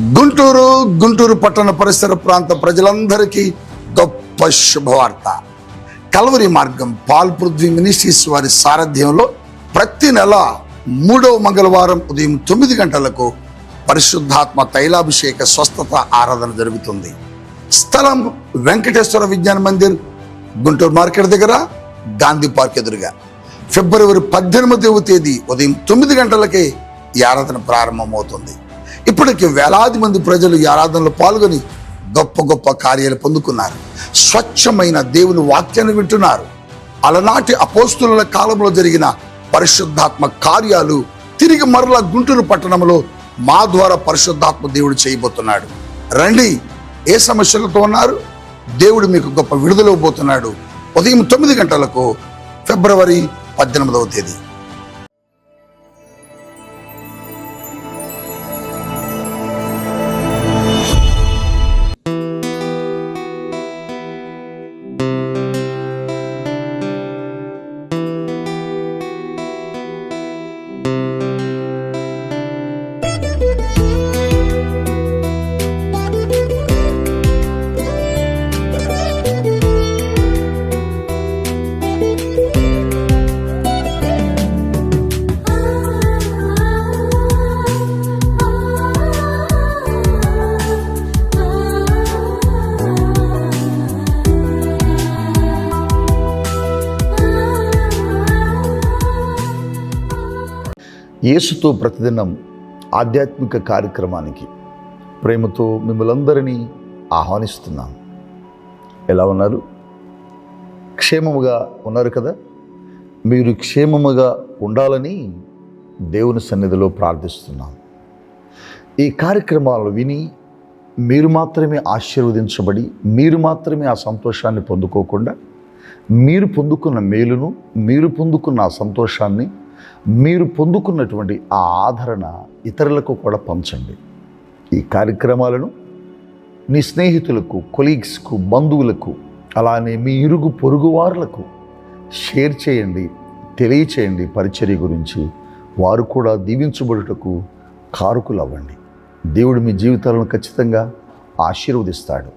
గుంటూరు గుంటూరు పట్టణ పరిసర ప్రాంత ప్రజలందరికీ గొప్ప శుభవార్త. కలవరి మార్గం పాల్ పృథ్వీ మినిస్ట్రీస్ వారి సారథ్యంలో ప్రతి నెల మూడవ మంగళవారం ఉదయం తొమ్మిది గంటలకు పరిశుద్ధాత్మ తైలాభిషేక స్వస్థత ఆరాధన జరుగుతుంది. స్థలం వెంకటేశ్వర విజ్ఞాన మందిర్ గుంటూరు మార్కెట్ దగ్గర గాంధీ పార్క్ ఎదురుగా. ఫిబ్రవరి పద్దెనిమిదవ తేదీ ఉదయం తొమ్మిది గంటలకే ఈ ఆరాధన ప్రారంభమవుతుంది. ఇప్పటికి వేలాది మంది ప్రజలు ఈ ఆరాధనలో పాల్గొని గొప్ప గొప్ప కార్యాలు పొందుకున్నారు. స్వచ్ఛమైన దేవుని వాక్యాన్ని వింటున్నారు. అలనాటి అపోస్తుల కాలంలో జరిగిన పరిశుద్ధాత్మ కార్యాలు తిరిగి మరల గుంటూరు పట్టణంలో మా ద్వారా పరిశుద్ధాత్మ దేవుడు చేయబోతున్నాడు. రండి ఏ సమస్యలతో ఉన్నారు? దేవుడు మీకు గొప్ప విడుదల ఇవ్వబోతున్నాడు ఉదయం తొమ్మిది గంటలకు ఫిబ్రవరి పద్దెనిమిదవ తేదీ. యేసుతో ప్రతిదినం ఆధ్యాత్మిక కార్యక్రమానికి ప్రేమతో మిమ్మల్ందరినీ ఆహ్వానిస్తున్నాను. ఎలా ఉన్నారు? క్షేమముగా ఉన్నారు కదా? మీరు క్షేమముగా ఉండాలని దేవుని సన్నిధిలో ప్రార్థిస్తున్నాను. ఈ కార్యక్రమాలు విని మీరు మాత్రమే ఆశీర్వదించబడి మీరు మాత్రమే ఆ సంతోషాన్ని పొందుకోకుండా మీరు పొందుకున్న మేలును మీరు పొందుకున్న ఆ సంతోషాన్ని మీరు పొందుకున్నటువంటి ఆ ఆదరణ ఇతరులకు కూడా పంచండి. ఈ కార్యక్రమాలను నీ స్నేహితులకు కొలీగ్స్కు బంధువులకు అలానే మీ ఇరుగు పొరుగువారులకు షేర్ చేయండి తెలియచేయండి పరిచర్య గురించి. వారు కూడా దీవించబడుటకు కారుకులు అవ్వండి దేవుడు మీ జీవితాలను ఖచ్చితంగా ఆశీర్వదిస్తాడు.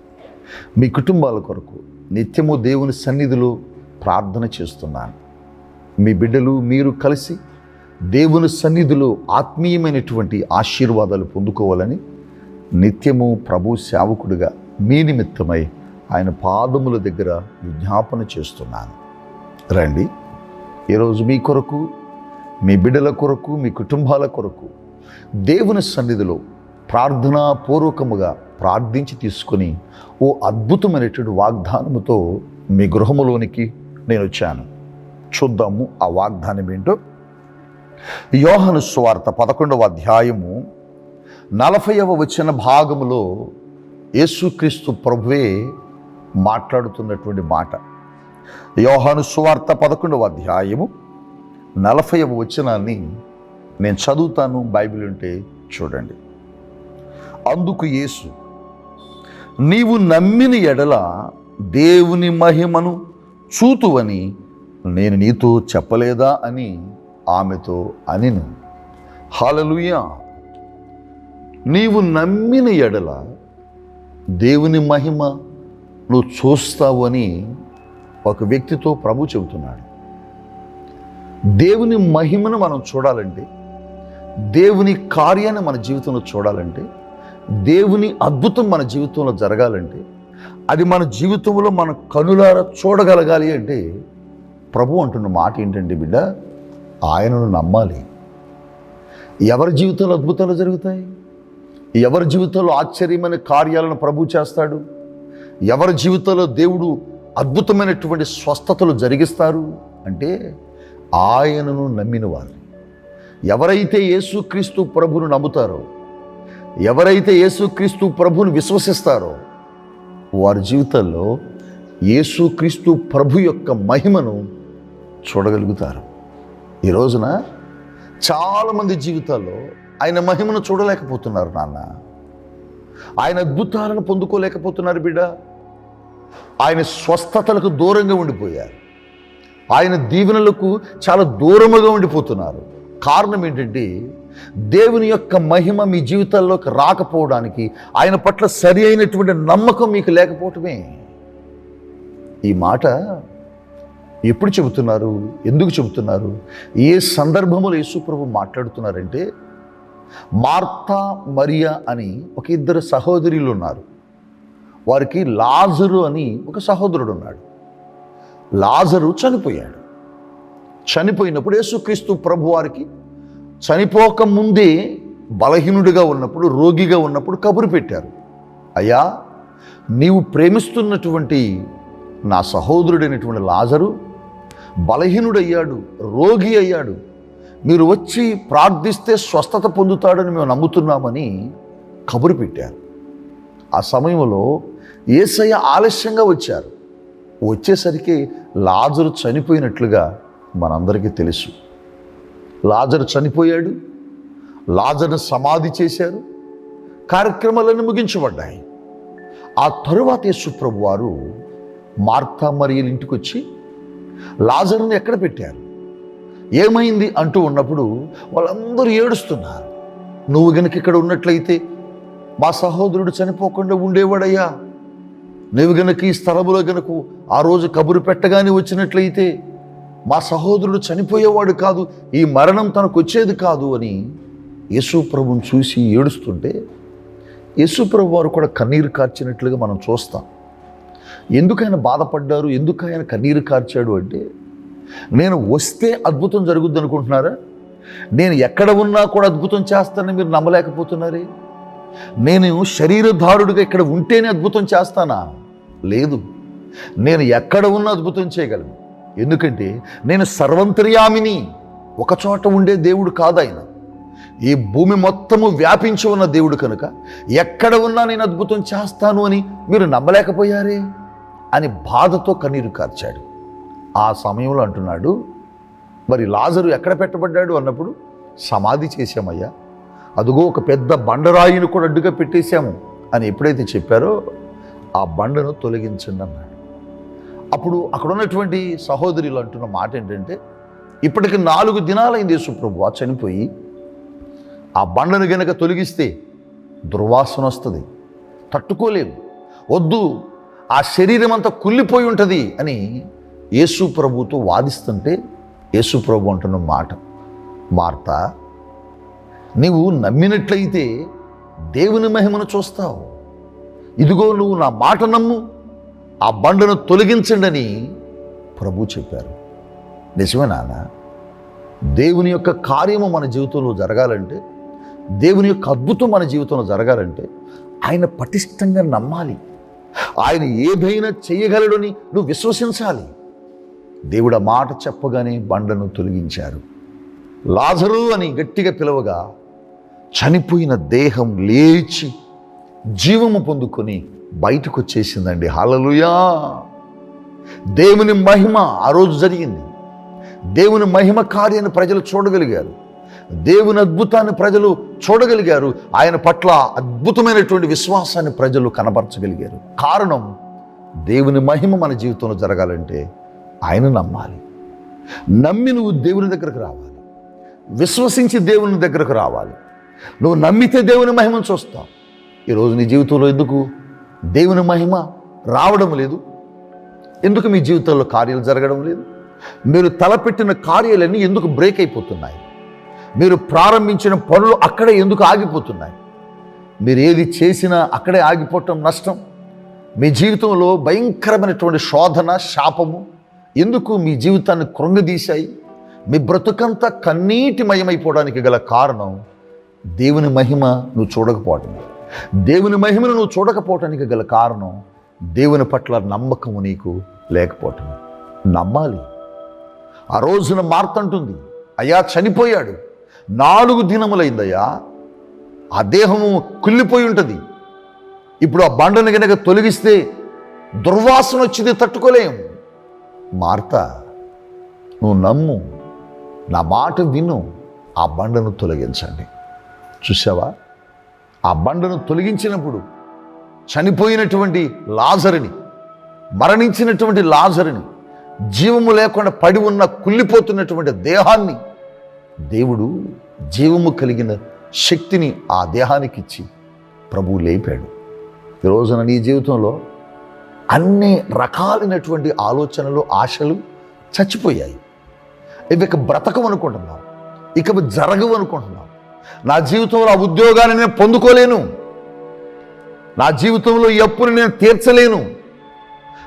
మీ కుటుంబాల కొరకు నిత్యము దేవుని సన్నిధిలో ప్రార్థన చేస్తున్నాను. మీ బిడ్డలు మీరు కలిసి దేవుని సన్నిధిలో ఆత్మీయమైనటువంటి ఆశీర్వాదాలు పొందుకోవాలని నిత్యము ప్రభు సేవకుడిగా మీ నిమిత్తమై ఆయన పాదముల దగ్గర విజ్ఞాపన చేస్తున్నాను. రండి. ఈరోజు మీ కొరకు మీ బిడ్డల కొరకు మీ కుటుంబాల కొరకు దేవుని సన్నిధిలో ప్రార్థనాపూర్వకముగా ప్రార్థించి తీసుకొని ఓ అద్భుతమైనటువంటి వాగ్దానముతో మీ గృహములోనికి నేను వచ్చాను. చూద్దాము ఆ వాగ్దానం ఏంటో? యోహను స్వార్త పదకొండవ అధ్యాయము నలభైవ వచ్చిన భాగములో యేసుక్రీస్తు ప్రభువే మాట్లాడుతున్నటువంటి మాట. యోహాను సువార్త పదకొండవ అధ్యాయము నలభైవ వచనాన్ని నేను చదువుతాను బైబిల్ ఉంటే చూడండి. అందుకు యేసు నీవు నమ్మిన ఎడల దేవుని మహిమను చూతువని నేను నీతో చెప్పలేదా అని ఆమెతో అనిను. హాలలుయా! నీవు నమ్మిన ఎడల దేవుని మహిమ నువ్వు చూస్తావు అని ఒక వ్యక్తితో ప్రభు చెబుతున్నాడు. దేవుని మహిమను మనం చూడాలంటే దేవుని కార్యాన్ని మన జీవితంలో చూడాలంటే దేవుని అద్భుతం మన జీవితంలో జరగాలంటే అది మన జీవితంలో మన కనులారా చూడగలగాలి అంటే ప్రభు అంటున్న మాట ఏంటంటే బిడ్డ? ఆయనను నమ్మాలి. ఎవరి జీవితంలో అద్భుతాలు జరుగుతాయి? ఎవరి జీవితంలో ఆశ్చర్యమైన కార్యాలను ప్రభు చేస్తాడు? ఎవరి జీవితంలో దేవుడు అద్భుతమైనటువంటి స్వస్థతలు జరిగిస్తారు? అంటే ఆయనను నమ్మిన వారు ఎవరైతే యేసుక్రీస్తు ప్రభును నమ్ముతారో ఎవరైతే యేసుక్రీస్తు ప్రభుని విశ్వసిస్తారో వారి జీవితంలో యేసుక్రీస్తు ప్రభు యొక్క మహిమను చూడగలుగుతారు. ఈ రోజున చాలామంది జీవితాల్లో ఆయన మహిమను చూడలేకపోతున్నారు నాన్న. ఆయన అద్భుతాలను పొందుకోలేకపోతున్నారు బిడ్డ. ఆయన స్వస్థతలకు దూరంగా ఉండిపోయారు. ఆయన దీవెనలకు చాలా దూరముగా ఉండిపోతున్నారు. కారణం ఏంటంటే దేవుని యొక్క మహిమ మీ జీవితాల్లోకి రాకపోవడానికి ఆయన పట్ల సరి అయినటువంటి నమ్మకం మీకు లేకపోవటమే. ఈ మాట ఎప్పుడు చెబుతున్నారు? ఎందుకు చెబుతున్నారు? ఏ సందర్భంలో యేసుప్రభు మాట్లాడుతున్నారంటే మార్తా మరియా అని ఒక ఇద్దరు సహోదరులు ఉన్నారు. వారికి లాజరు అని ఒక సహోదరుడు ఉన్నాడు. లాజరు చనిపోయాడు. చనిపోయినప్పుడు యేసుక్రీస్తు ప్రభు వారికి చనిపోక ముందే బలహీనుడిగా ఉన్నప్పుడు రోగిగా ఉన్నప్పుడు కబురు పెట్టారు. అయ్యా నీవు ప్రేమిస్తున్నటువంటి నా సహోదరుడైనటువంటి లాజరు బలహీనుడయ్యాడు రోగి అయ్యాడు. మీరు వచ్చి ప్రార్థిస్తే స్వస్థత పొందుతాడని మేము నమ్ముతున్నామని కబురు పెట్టారు. ఆ సమయంలో ఏసయ్య ఆలస్యంగా వచ్చారు. వచ్చేసరికి లాజరు చనిపోయినట్లుగా మనందరికీ తెలుసు. లాజరు చనిపోయాడు లాజర్ను సమాధి చేశారు కార్యక్రమాలన్నీ ముగించబడ్డాయి. ఆ తరువాత యేసుప్రభు వారు మార్తా మరియల ఇంటికి వచ్చి లాజరును ఎక్కడ పెట్టారు? ఏమైంది అంటూ ఉన్నప్పుడు వాళ్ళందరూ ఏడుస్తున్నారు. నువ్వు గనుక ఇక్కడ ఉన్నట్లయితే మా సహోదరుడు చనిపోకుండా ఉండేవాడయ్యా. నువ్వు గనుక ఈ స్థలములో గనుక ఆ రోజు కబురు పెట్టగానే వచ్చినట్లయితే మా సహోదరుడు చనిపోయేవాడు కాదు ఈ మరణం తనకు వచ్చేది కాదు అని యేసు ప్రభుని చూసి ఏడుస్తుంటే యేసు ప్రభు వారు కూడా కన్నీరు కార్చినట్లుగా మనం చూస్తాం. ఎందుకు ఆయన బాధపడ్డారు? ఎందుకు ఆయన కన్నీరు కార్చాడు అంటే నేను వస్తే అద్భుతం జరుగుద్ది అనుకుంటున్నారా? నేను ఎక్కడ ఉన్నా కూడా అద్భుతం చేస్తానని మీరు నమ్మలేకపోతున్నారే? నేను శరీరధారుడిగా ఇక్కడ ఉంటేనే అద్భుతం చేస్తానా? లేదు. నేను ఎక్కడ ఉన్నా అద్భుతం చేయగలను. ఎందుకంటే నేను సర్వంతర్యామిని. ఒకచోట ఉండే దేవుడు కాదు ఆయన ఈ భూమి మొత్తము వ్యాపించి ఉన్న దేవుడు కనుక ఎక్కడ ఉన్నా నేను అద్భుతం చేస్తాను అని మీరు నమ్మలేకపోయారే? అని బాధతో కన్నీరు కార్చాడు. ఆ సమయంలో అంటున్నాడు మరి లాజరు ఎక్కడ పెట్టబడ్డాడు? అన్నప్పుడు సమాధి చేశామయ్యా. అదుగో ఒక పెద్ద బండరాయిని కూడా అడ్డుగా పెట్టేశాము. అని ఎప్పుడైతే చెప్పారో ఆ బండను తొలగించండి అన్నాడు. అప్పుడు అక్కడ ఉన్నటువంటి సహోదరులు అంటున్న మాట ఏంటంటే ఇప్పటికి నాలుగు దినాలైంది యేసుప్రభు చనిపోయి. ఆ బండను గనక తొలగిస్తే దుర్వాసన వస్తుంది. తట్టుకోలేము. వద్దు ఆ శరీరం అంతా కుళ్ళిపోయి ఉంటుంది అని యేసు ప్రభుతో వాదిస్తుంటే యేసు ప్రభు అంటున్న మాట మార్త నీవు నమ్మినట్లయితే దేవుని మహిమను చూస్తావు. ఇదిగో నువ్వు నా మాట నమ్ము ఆ బండను తొలగించండి అని ప్రభు చెప్పారు. నిజమే నాన్న దేవుని యొక్క కార్యము మన జీవితంలో జరగాలంటే దేవుని యొక్క అద్భుతం మన జీవితంలో జరగాలంటే ఆయన పటిష్టంగా నమ్మాలి. ఆయన ఏదైనా చేయగలడని నువ్వు విశ్వసించాలి. దేవుడు మాట చెప్పగానే బండను తొలగించారు. లాజరు అని గట్టిగా పిలవగా చనిపోయిన దేహం లేచి జీవము పొందుకొని బయటకు వచ్చేసిందండి హలలుయా దేవుని మహిమ ఆ రోజు జరిగింది. దేవుని మహిమ కార్యాన్ని ప్రజలు చూడగలిగారు. దేవుని అద్భుతాన్ని ప్రజలు చూడగలిగారు. ఆయన పట్ల అద్భుతమైనటువంటి విశ్వాసాన్ని ప్రజలు కనబరచగలిగారు. కారణం దేవుని మహిమ మన జీవితంలో జరగాలంటే ఆయన నమ్మాలి. నమ్మి నువ్వు దేవుని దగ్గరకు రావాలి. విశ్వసించి దేవుని దగ్గరకు రావాలి. నువ్వు నమ్మితే దేవుని మహిమను చూస్తావు. ఈరోజు నీ జీవితంలో ఎందుకు? దేవుని మహిమ రావడం లేదు. ఎందుకు మీ జీవితంలో కార్యాలు జరగడం లేదు? మీరు తలపెట్టిన కార్యాలన్నీ ఎందుకు బ్రేక్ అయిపోతున్నాయి? మీరు ప్రారంభించిన పనులు అక్కడే ఎందుకు ఆగిపోతున్నాయి? మీరు ఏది చేసినా అక్కడే ఆగిపోవటం నష్టం. మీ జీవితంలో భయంకరమైనటువంటి శోధన శాపము ఎందుకు మీ జీవితాన్ని కృంగదీశాయి? మీ బ్రతుకంతా కన్నీటిమయమైపోవడానికి గల కారణం దేవుని మహిమ నువ్వు చూడకపోవటం దేవుని మహిమను నువ్వు చూడకపోవటానికి గల కారణం దేవుని పట్ల నమ్మకము నీకు లేకపోవటం నమ్మాలి. ఆ రోజున మార్తంటుంది. అయ్యా చనిపోయాడు. నాలుగు దినములైందయ్యా ఆ దేహము కుళ్ళిపోయి ఉంటుంది. ఇప్పుడు ఆ బండను గనక తొలగిస్తే దుర్వాసన వచ్చింది తట్టుకోలేము మార్త నువ్వు నమ్ము నా మాట విను ఆ బండను తొలగించండి. చూసావా ఆ బండను తొలగించినప్పుడు చనిపోయినటువంటి లాజరిని మరణించినటువంటి లాజరిని జీవము లేకుండా పడి ఉన్న కుళ్ళిపోతున్నటువంటి దేహాన్ని దేవుడు జీవము కలిగిన శక్తిని ఆ దేహానికి ఇచ్చి ప్రభువు లేపాడు. ఈ రోజున నీ జీవితంలో అన్ని రకాలైనటువంటి ఆలోచనలు ఆశలు చచ్చిపోయాయి. ఇవి ఇక బ్రతకం అనుకుంటున్నాం ఇక జరగవు అనుకుంటున్నాం నా జీవితంలో ఆ ఉద్యోగాన్ని నేను పొందుకోలేను. నా జీవితంలో ఈ అప్పుని నేను తీర్చలేను.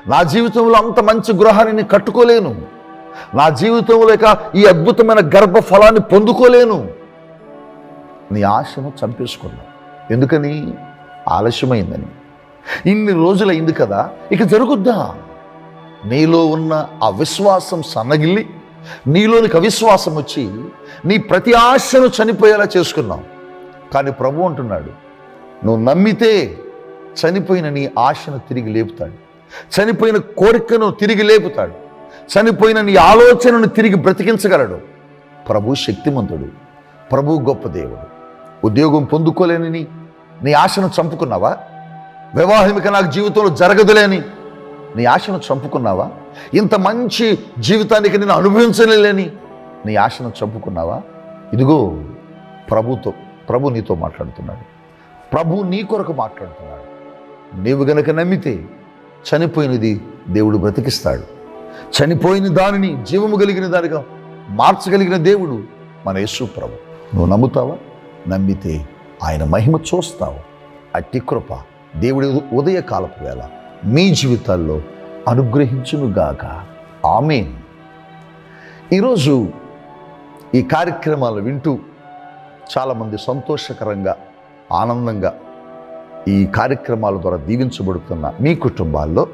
నా జీవితంలో అంత మంచి గృహాన్ని నేను కట్టుకోలేను. నా జీవితంలో ఇక ఈ అద్భుతమైన గర్భ ఫలాన్ని పొందుకోలేను. నీ ఆశను చంపేసుకున్నావు. ఎందుకని? ఆలస్యమైందని. ఇన్ని రోజులైంది కదా ఇక జరుగుద్దా? నీలో ఉన్న అవిశ్వాసం సన్నగిల్లి నీలోనికి అవిశ్వాసం వచ్చి నీ ప్రతి ఆశను చనిపోయేలా చేసుకున్నావు. కానీ ప్రభు అంటున్నాడు నువ్వు నమ్మితే చనిపోయిన నీ ఆశను తిరిగి లేపుతాడు. చనిపోయిన కోరికను తిరిగి లేపుతాడు. చనిపోయిన నీ ఆలోచనను తిరిగి బ్రతికించగలడు. ప్రభు శక్తిమంతుడు ప్రభు గొప్ప దేవుడు. ఉద్యోగం పొందుకోలేని నీ- నీ ఆశను చంపుకున్నావా? వివాహమిక నాకు జీవితంలో జరగదులేని నీ ఆశను చంపుకున్నావా? ఇంత మంచి జీవితానికి నేను అనుభవించలేని నీ ఆశను చంపుకున్నావా? ఇదిగో ప్రభుతో ప్రభు నీతో మాట్లాడుతున్నాడు. ప్రభు నీ కొరకు మాట్లాడుతున్నాడు. నీవు గనక నమ్మితే చనిపోయినది దేవుడు బ్రతికిస్తాడు. చనిపోయిన దానిని జీవము కలిగిన దానిగా మార్చగలిగిన దేవుడు మన యేసు ప్రభు. నువ్వు నమ్ముతావా? నమ్మితే ఆయన మహిమ చూస్తావు. అట్టి కృప దేవుడి ఉదయకాలపు వేళ మీ జీవితాల్లో అనుగ్రహించునుగాక. ఆమెన్. ఈరోజు ఈ కార్యక్రమాలు వింటూ చాలామంది సంతోషకరంగా ఆనందంగా ఈ కార్యక్రమాల ద్వారా దీవించబడుతున్న మీ కుటుంబాల్లో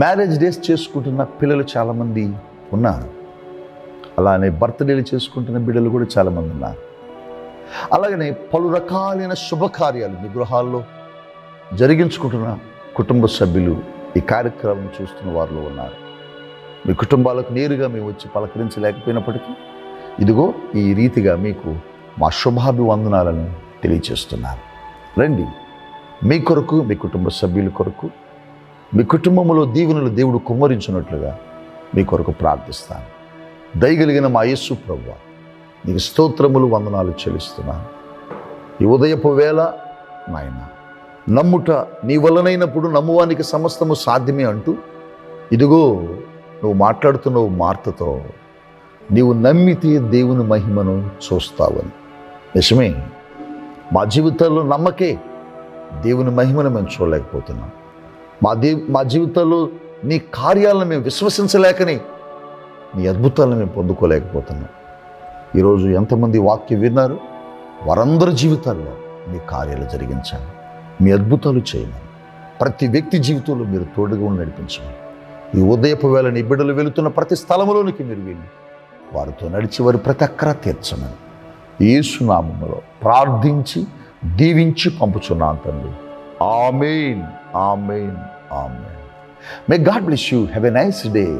మ్యారేజ్ డేస్ చేసుకుంటున్న పిల్లలు చాలామంది ఉన్నారు. అలానే బర్త్డేలు చేసుకుంటున్న బిడ్డలు కూడా చాలామంది ఉన్నారు. అలాగనే పలు రకాలైన శుభకార్యాలు మీ గృహాల్లో జరిగించుకుంటున్న కుటుంబ సభ్యులు ఈ కార్యక్రమం చూస్తున్న వారిలో ఉన్నారు. మీ కుటుంబాలకు నేరుగా మేము వచ్చి పలకరించలేకపోయినప్పటికీ ఇదిగో ఈ రీతిగా మీకు మా శుభాభివందనాలను తెలియచేస్తున్నాను రండి మీ కొరకు మీ కుటుంబ సభ్యుల కొరకు మీ కుటుంబంలో దీవెనలు దేవుడు కుమ్మరించినట్లుగా మీ కొరకు ప్రార్థిస్తాను. దయగలిగిన మా యేసు ప్రభు నీకు స్తోత్రములు వందనాలు చెల్లిస్తున్నాను ఈ ఉదయపు వేళ నాయన నమ్ముట నీ వలనైనప్పుడు నమ్మువానికి సమస్తము సాధ్యమే అంటూ ఇదిగో నువ్వు మాట్లాడుతున్నావు మార్తతో నీవు నమ్మితే దేవుని మహిమను చూస్తావని. నిజమే మా జీవితాల్లో నమ్మకే దేవుని మహిమను మేము చూడలేకపోతున్నాం. మా దే మా జీవితాల్లో నీ కార్యాలను మేము విశ్వసించలేకని నీ అద్భుతాలను మేము పొందుకోలేకపోతున్నాం. ఈరోజు ఎంతమంది వాక్యం విన్నారు? వారందరి జీవితాల్లో మీ కార్యాలు జరిగించండి మీ అద్భుతాలు చేయమని. ప్రతి వ్యక్తి జీవితంలో మీరు తోడుగా ఉండి నడిపించమని. ఈ ఉదయపు వేళ నీ బిడ్డలు వెళుతున్న ప్రతి స్థలంలోనికి మీరు వెళ్ళి వారితో నడిచి వారి ప్రతి అక్కర తీర్చమని. యేసునామములో ప్రార్థించి దీవించి పంపుచున్నాను తండ్రి. Amen. Amen. Amen. May God bless you. Have a nice day.